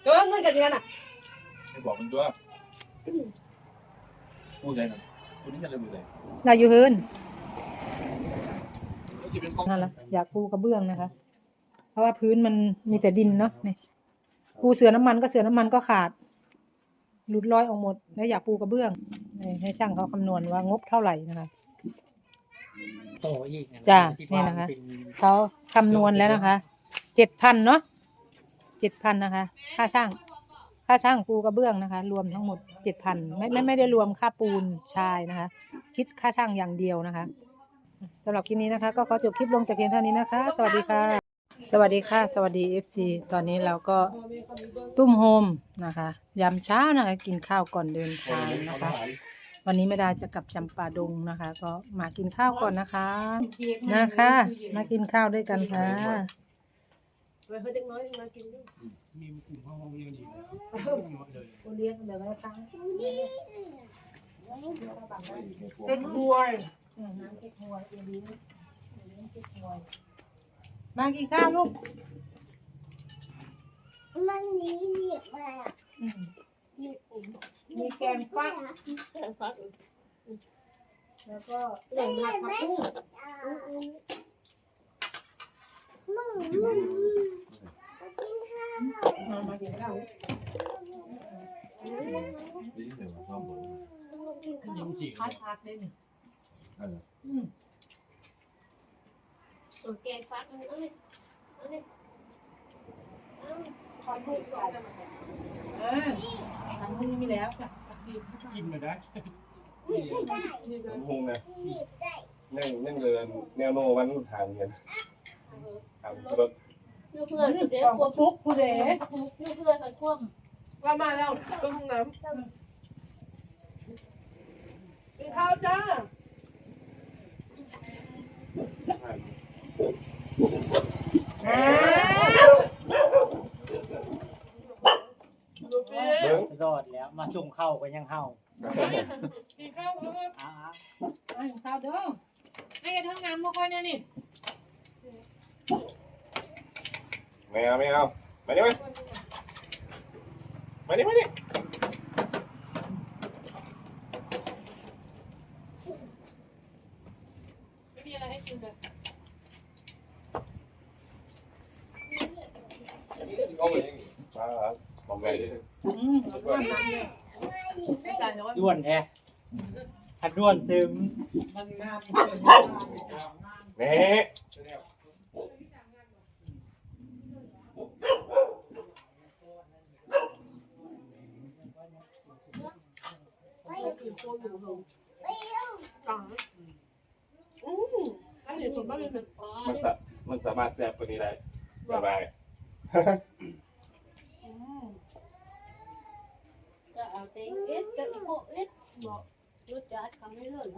เดี๋ยวเงินกันยังไงน่ะให้บอกมันตัวพูดใจหน่อยพูดนี่จะเลยพูดใจเราอยู่เฮินที่เป็นกล้องนั่นแหละอยากปูกระเบื้องนะคะ เพราะว่าพื้นมันมีแต่ดินเนาะนี่ปูเสือน้ำมันก็เสือน้ำมันก็ขาด หลุดลอยออกหมด แล้วอยากปูกระเบื้องนี่ให้ช่างเขาคำนวณว่างบเท่าไหร่นะคะโตอีกนจ้ะที่นี่ว่านะคะ เป็เขาคำนวณแล้วนะคะ เจ็ดพันเนาะ เจ็ดพันนะคะ ค่าช่าง ค่าช่างปูกระเบื้องนะคะ รวมทั้งหมดเจ็ดพันไม่ไม่ไม่ได้รวมค่าปูนชายนะคะ คิดค่าช่างอย่างเดียวนะคะสำหรับคลิปนี้นะคะ ก็ขอจบคลิปลงแต่เพียงเท่านี้นะคะ สวัสดีค่ะ สวัสดีค่ะ สวัสดีเอฟซีตอนนี้เราก็ตุ้มโฮมนะคะยามเช้านะคะกินข้าวก่อนเดินทางนะคะ วันนี้ไม่ได้จะกลับจำปาดงนะคะ ก็มากินข้าวก่อนนะคะนะคะ มากินข้าวด้วยกันค่ะ ไปเพื่อเด็กน้อยมากินด้วยมีกลุ่มห้องเรียนอีกเลยโอเลี้ยงเดี๋ยวไว้ตังค์เป็นบวยน้ำเก๊กฮวยเอลีนเก๊กฮวยมากินข้าวลูกมันนี้เหนียบอะไรอะอืมมีแกงฟักแกงฟักแล้วก็แกงผัดผักบุ้งมึงมึงกินข้าว มา มากินข้าวนี่แต่ว่าชอบบอกกินข้าวยิงสี่พัดพักได้หนึ่งนั่นแหละอืมแกงฟักเอ้ยขอพูดก่อนเออทางนู้นยังมีแล้วค่ะกินมาได้หนีบไม่ได้ผมคงนะหนีบได้นั่งนั่งเดินแนวโน้มันห่างกันห่างรถ ลูกเพื่อนเด็กของควบปุ๊กผู้เด็กลูกเพื่อนกันควบว่ามาแล้วไปห้องน้ำกินข้าวจ้ารอดแล้วมาส่งเข้าก็ยังเข้ากินข้าวแล้วอ้าอะข้าวเด้อให้กันท้องน้ำมาค่อยเนะนี่ ไม่เอาไม่เอามาดิมามาดิมาดิไม่มีอะไรให้กินเลยเอาไปมาบอกไงอืมไม่หนีบไม่จานเดี๋ยวว่าด้วนแท้ถ้าด้วนซึมมันงามเกินแม่ ไม่กินโคอยู่ลงไม่เอาต่างอืมอันนี้ผมว่ามันเป็นมันสะมันสามารถแซ่บกว่านี้ได้สบาย อืมก็เอาเต็งเอ็ดก็อีโคเอ็ดบอกรสจัดทำให้เลิศ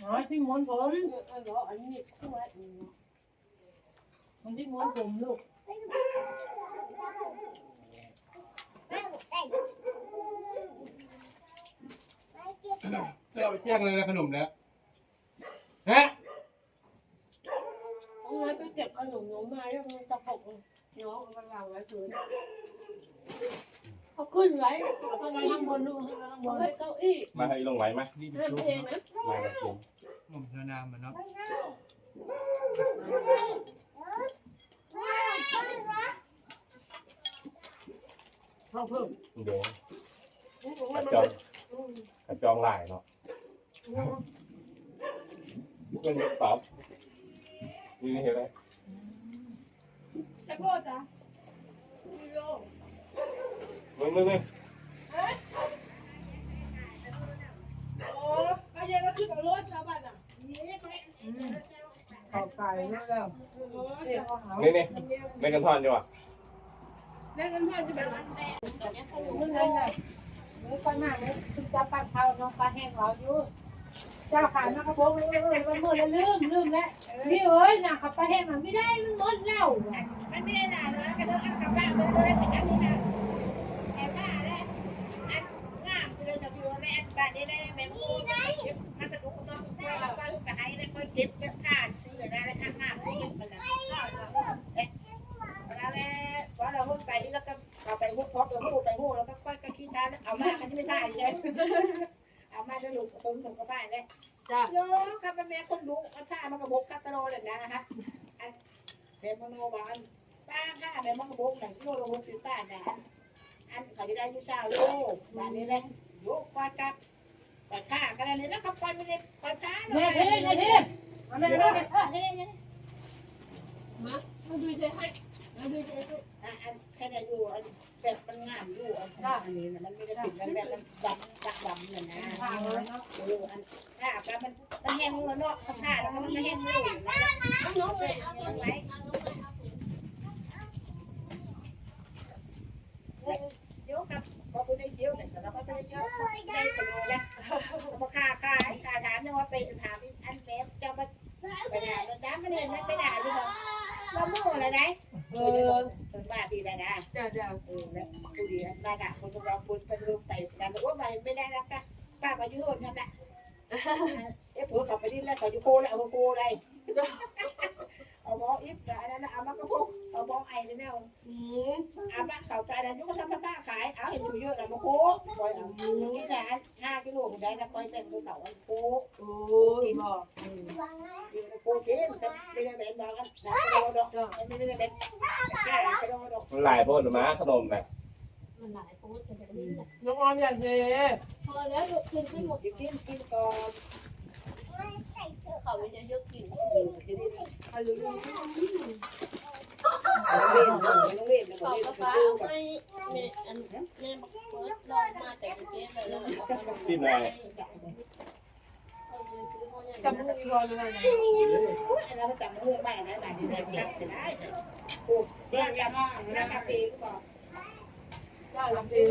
นะคุณหนีบด้วยหนีบด้วยเนี่ยหนีบด้วยอืมเดี๋ยวปวดก็เอาไปทิ้งลูกอ๋อที่ม้วนผมเออบอกอันนี้คู่ไว้มันที่ม้วนผมลูกไม่ได้ไม่ได้ไม่เก็บได้เอาไปแจ้งเลยนะขนมแล้วฮะเอาไงไปเก็บขนมน้องมาแล้วมันจะหกน้องเอาไปวางไว้พื้น เขาขึ้นไว้ต้องไปข้างบนลูกข้างบนไว้เก้าอี้มาให้ลงไหวไหมนี่เป็นห้ามชุดเองนะมากับผมขนมธนามมันเนาะไม่ได้ไม่ได้ข้าวเพิ่มเดี๋ยวอืมขัดจองขัดจองหลายเนาะเพื่อนตอบนี่เห็นไหมไอ้โคตรจ้ะวิโย มึงมึงมึงโอ้อาเย็นก็ขึ้นกับรถชาวบ้านอะเข้าไก่แล้วแล้วโอ้เรียกว่าเขานี่นี่ไม่กันทอนจ้ะวะได้เงินพันจะเป็นล้านแดงเมื่อไงไงเมื่อก่อนหน้านี้คุณจะปั้นข้าวน้องปลาแห้งเราอยู่เจ้าขายมากระโปรงเลยเอ้ยมันหมดแล้วลืมลืมแล้วพี่เอ้ยน่ะขับปลาแห้งมันไม่ได้มันหมดแล้วมันไม่ได้หนาเนาะกระโดดกลับบ้านมันเลยแต่อันนี้นะแต่ว่าแล้วอันงามเลย นี่ได้แม่พูดนะมันจะดูน้องค่อยเราค่อยกระหายได้ค่อยเก็บเก็บค่าซื้อได้แล้วค่าค่าเก็บมันนะเอ๊ะแล้วพอเราหุ้นไปแล้วก็เอาไปหุ้นพอตัวหุ้นไปหุ้นแล้วก็ค่อยก็คิดได้เอามาอันนี้ไม่ได้เลยเอามาจะลูกตุ้มตุ้มก็ไปเลยจ้าโยครับแม่คนดูเอาท่ามันกระบกกัตโลเลยนะคะอันแม่มโนบอกอันป้าค่าแม่มันกระบกหนังกิโลละหกสิบบาทนะอันเขาจะได้ยูซาโลบ้านนี้เลย โยกควายกับไปค่ากันเลยแล้วเขาปล่อยไม่ได้ปล่อยค้าเนี่ยพี่เนี่ยพี่มาแม่แม่เฮ้ยมามาดูใจให้มาดูใจให้อันแค่ได้อยู่อันแบบมันงามอยู่อันนี้มันไม่ได้ปิดมันแบบมันดำดักดำเนี่ยนะเอออันถ้าแบบมันมันแห้งแล้วเนาะข้าแล้วมันแห้งเลยเอาน้องไปเอาน้องไปเอาน้องไปเอา เดี๋ยวครับพอคุณได้เดี๋ยวเนี่ยแต่เราก็ ได้เยอะไปเลยนะมาค่าค่าไอ้ค่าถามเนี่ยว่าไปถามอันแม่จะมาไปด่าด่าไม่ได้ไม่ไปด่าอยู่บอกเราโม่อะไรไหนเออส่วนมากดีนะนะจ้าจ้าเออแล้วผู้ดีมาด่าคนเราคนเป็นรูปใส่กันว่าไม่ไม่ได้นะค่ะป้ามายุ่งนั่นแหละเอ๊ะผัวเขาไปดิ้นแล้วเขาอยู่โคแล้วโคอะไร เอาหมออิฟอันนั้นเอามากระพกเอาหมอไอ้เนี่ยอืมอาบ้าเขากายนั้นยุก็ทำผ้าขายเอาเห็นชูเยอะนะมาโค้คอยเอานี่แหละห้ากิโลได้นะคอยเป็นตัวเขาอันโค้โอ้ยบอกกินโค้กินกับไม่ได้แบบบอกกันนะกระโดดดอกไม่ได้แบบแค่กระโดดดอกมันหลายพวกหรือม้าขนมน่ะมันหลายโพสต์แต่นี่แหละน้องออมอย่างเทพอแล้วยกขึ้นให้หมดกินกินกินก่อน เขามันจะยกกินเขาลุยน้องเล่นน้องเล่นน้เขาองเล่นก็น้ฟ้าองเล่นให้แม่อันแม่บอกเปิดลองมาแต่เจ๊เลยแล้วมันบอกว่าที่ไหนกับลูกรอเลยนะเราจำมือบ้านไหนบ้านนี้ได้ชักได้โอ้ร่างกายร่างกายตีก็บอกจ้ลำเอง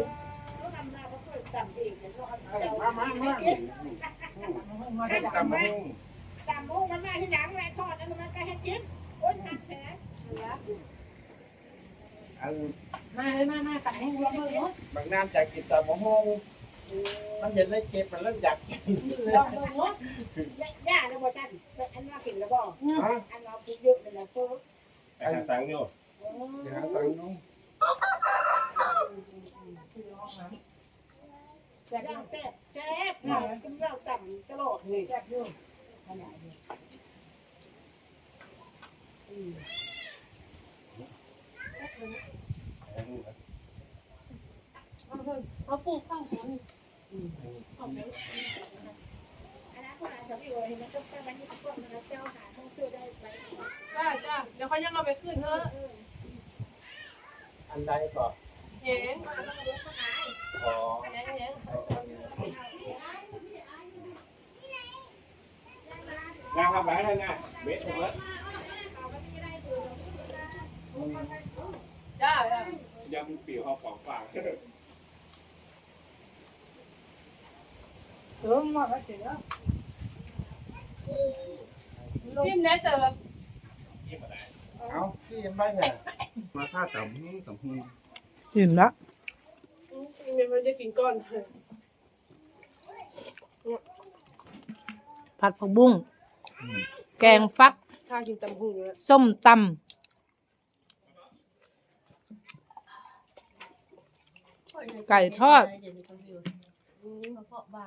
เขาทำน้าเขาเคยจำตีกันเขาเอามามามามา ข้าจากจำไหมจำมุกมันมาที่หลังไรทอดนั้นมันก็ให้กินโอ้ยทำแผลอันมาเลยมามาตัดให้รวมเลยเนาะบางน้ำจากกินแต่มะม่วงมันเห็นได้เก็บมันเริ่มอยากกินรวมเลยเนาะย่าเนี่ยพอฉันอันว่ากินแล้วบออันเราพูดเยอะเลยนะเพิ่มไปหาตังค์อยู่เดี๋ยวหาตังค์น้อง ย่างแซ่บแซ่บเรากินเราจำตลอดเลยแซ่บอยู่ขนาดนี้เอาปลูกข้าวหัวนี่เอาไปอันนั้นคนอาจจะไม่รวยมันต้องไปมันนี่ก็มันเจ้าหาต้องซื้อได้ไปจ้าจ้าเดี๋ยวเขายังเอาไปขึ้นเถอะอันใดก่อนเห็นอ๋อเห็นเห็นงานครับหลาย ท่านนะเบ็ดผมแล้วจ้าจ้ายำปีกหอของฝากเติมมาแล้ว เสร็จแล้วพิมพ์แน่เติมเอยไม่เนี่ยมาท่าต่ำหูต่ำหูอิ่มละมันจะกินก้อนผัดผักบุ้ง แกงฟัก ถ้ากินตำหูเลยส้มตำ ไก่ทอดเดี๋ยวนี้เขาอยู่กระเพาะบา